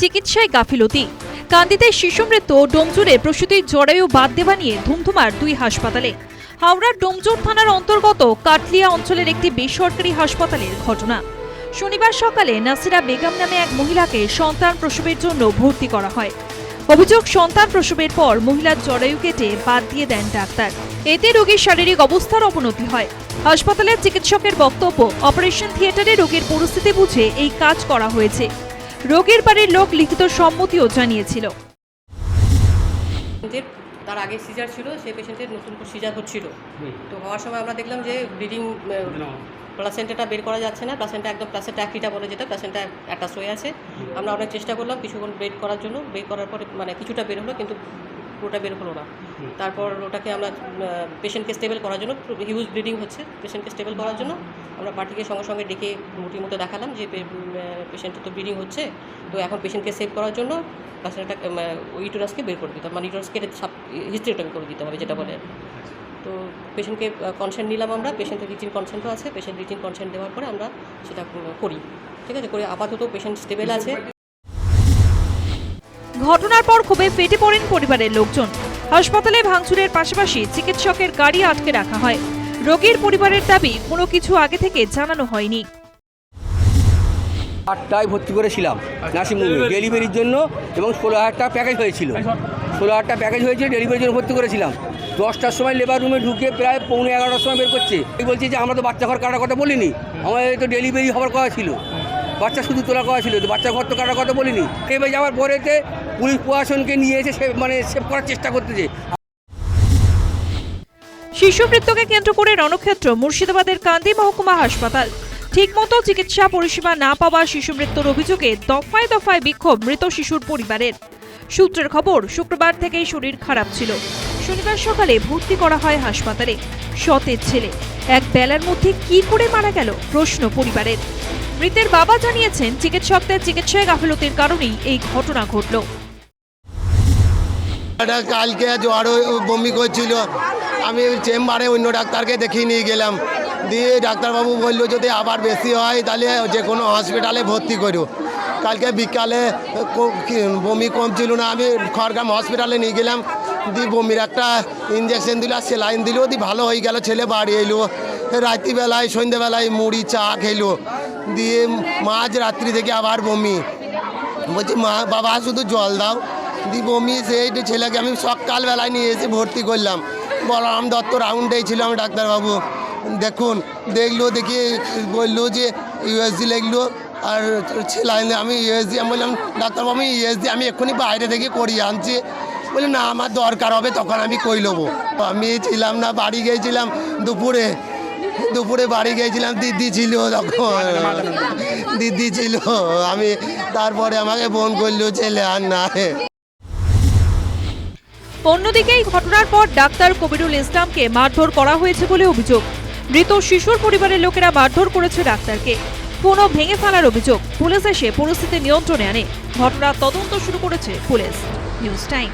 চিকিৎসায় গাফিলতি। কান্দিতে শিশু মৃত্যু ডোমজুরে প্রসূতির জরায়ু বাদ দেওয়া নিয়ে ধুমধুমার দুই হাসপাতালে। হাওড়ার ডোমজুর থানার অন্তর্গত কাটলিয়া অঞ্চলের একটি বেসরকারি হাসপাতালের ঘটনা। শনিবার সকালে নাসিরা বেগম নামে এক মহিলাকে সন্তান প্রসবের জন্য ভর্তি করা হয়। অভিযোগ, সন্তান প্রসবের পর মহিলার জরায়ু কেটে বাদ দিয়ে দেন ডাক্তার। এতে রোগীর শারীরিক অবস্থার অবনতি হয়। হাসপাতালের চিকিৎসকের বক্তব্য, অপারেশন থিয়েটারে রোগীর পরিস্থিতি বুঝে এই কাজ করা হয়েছে। রোগীর বাড়ির লোক লিখিত সম্মতিও জানিয়েছিল। তার আগে সিজার ছিল সেই পেশেন্টের নতুন করে সিজার হচ্ছিল। তো হওয়ার সময় আমরা দেখলাম যে ব্লিডিং প্লাসেন্টাটা বের করা যাচ্ছে না। প্লাসেন্টা একদম প্লাসেন্টা একইটা বলে যেটা প্লাসেন্টা অ্যাটাচ হয়ে আছে। আমরা অনেক চেষ্টা করলাম কিছুক্ষণ বের করার জন্য। বের করার পরে মানে কিছুটা বের হলো কিন্তু পুরোটা বের হলো না। তারপর ওটাকে আমরা পেশেন্টকে স্টেবল করার জন্য হিউজ ব্লিডিং হচ্ছে পেশেন্টকে স্টেবল করার জন্য আমরা পার্টিকে সঙ্গে সঙ্গে ডেকে মুটির মতো দেখালাম যে পেশেন্টের তো ব্লিডিং হচ্ছে তো এখন পেশেন্টকে সেভ করার জন্য প্লাসেন্টা ইউটোরাসকে বের করে দিতে হবে। মানে ইউটোরাসকে হিস্ট্রিওটমি করে দিতে হবে যেটা বলে। তো পেশেন্টকে কনসেন্ট নিলাম আমরা পেশেন্টের রিটিন কনসেন্টও আছে পেশেন্ট রিটিন কনসেন্ট দেওয়ার পরে আমরা সেটা করি। ঠিক আছে? করে আপাতত পেশেন্ট স্টেবেল আছে। ঘটনার পর খুবই ফেটে পড়েন পরিবারের লোকজন। হাসপাতালে ভাঙচুরের পাশাপাশি চিকিৎসকের গাড়ি আটকে রাখা হয়। রোগীর পরিবারের দাবি কোনো কিছু আগে থেকে জানানো হয়নি। আটটায় ভর্তি করেছিলাম নার্সিংহোমে ডেলিভারির জন্য এবং ষোলো হাজার টাকা প্যাকেজ হয়েছিল। ষোলো হাজার টাকা প্যাকেজ হয়েছিল ডেলিভারির জন্য ভর্তি করেছিলাম। দশটার সময় লেবার রুমে ঢুকে প্রায় পৌনে এগারোটার সময় বের করছে। এই বলছি যে আমরা তো বাচ্চা ঘর কাটার কথা বলিনি। আমাদের তো ডেলিভারি হওয়ার কথা ছিল। বাচ্চা শুধু তোলা করা ছিল, বাচ্চা ঘর তো কাটার কথা বলিনি। এবার যাওয়ার পরেতে পুলিশ প্রশাসনকে নিয়ে এসে সে মানে সেভ করার চেষ্টা করতেছে। শিশু মৃত্যুকে কেন্দ্র করে রণক্ষেত্র, মুর্শিদাবাদের কান্দি মহকুমা হাসপাতাল। ঠিকমতো চিকিৎসা পরিষেবা না পাওয়া শিশু মৃত্যুর অভিযোগে দফায় দফায় বিক্ষোভ মৃত শিশুর পরিবারের। সূত্রের খবর, শুক্রবার থেকেই শরীর খারাপ ছিল। শনিবার সকালে ভর্তি করা হয় হাসপাতালে। সতেজ ছেলে। এক বেলার মধ্যে কি করে মারা গেল? প্রশ্ন পরিবারের। মৃতের বাবা জানিয়েছেন, চিকিৎসকদের চিকিৎসায় গাফিলতির কারণেই এই ঘটনা ঘটল। কালকে জ্বর বমি করছিল, আমি চেম্বারে অন্য ডাক্তারকে দেখিয়ে নিয়ে গেলাম। দিয়ে ডাক্তারবাবু বলল, যদি আবার বেশি হয়, তাহলে যে কোনো হসপিটালে ভর্তি করো। কালকে বিকালে বমি কমছিল না, আমি খড়গ্রাম হসপিটালে নিয়ে গেলাম। দিয়ে বমির একটা ইঞ্জেকশন দিল আর সেলাইন দিল, দিয়ে ভালো হয়ে গেল, ছেলে বাড়ি এলো। রাত্রিবেলায়, সন্ধ্যেবেলায় মুড়ি, চা খেলো। দিয়ে মাঝ রাত্রি থেকে আবার বমি। বলছি, মা, বাবা, শুধু জল দাও। দি বমি সেই ছেলেকে আমি সকালবেলায় নিয়ে এসে ভর্তি করলাম। বলরাম দত্ত রাউন্ডেই ছিল আমি ডাক্তারবাবু। দেখুন, দেখল, দেখি বলল যে ইউএসজি লিখলো। আর ছেলাই আমি ইউএসজি আমি বললাম, ডাক্তারবাবু, আমি ইউএসজি আমি এক্ষুনি বাইরে থেকে করিয়ে আনছি। বলি না, আমার দরকার হবে, তখন আমি কই নেব আমি ছিলাম না, বাড়ি গিয়েছিলাম দুপুরে। দুপুরে বাড়ি গিয়েছিলাম, দিদি ছিল তখন। দিদি ছিল, আমি তারপরে আমাকে ফোন করল, ছেলে, আর না অন্যদিকে এই ঘটনার পর ডাক্তার কবিরুল ইসলামকে মারধর করা হয়েছে বলে অভিযোগ। মৃত শিশুর পরিবারের লোকেরা মারধর করেছে ডাক্তারকে। ফোনও ভেঙে ফেলার অভিযোগ। পুলিশ এসে পরিস্থিতি নিয়ন্ত্রণে আনে। ঘটনার তদন্ত শুরু করেছে পুলিশ। News time.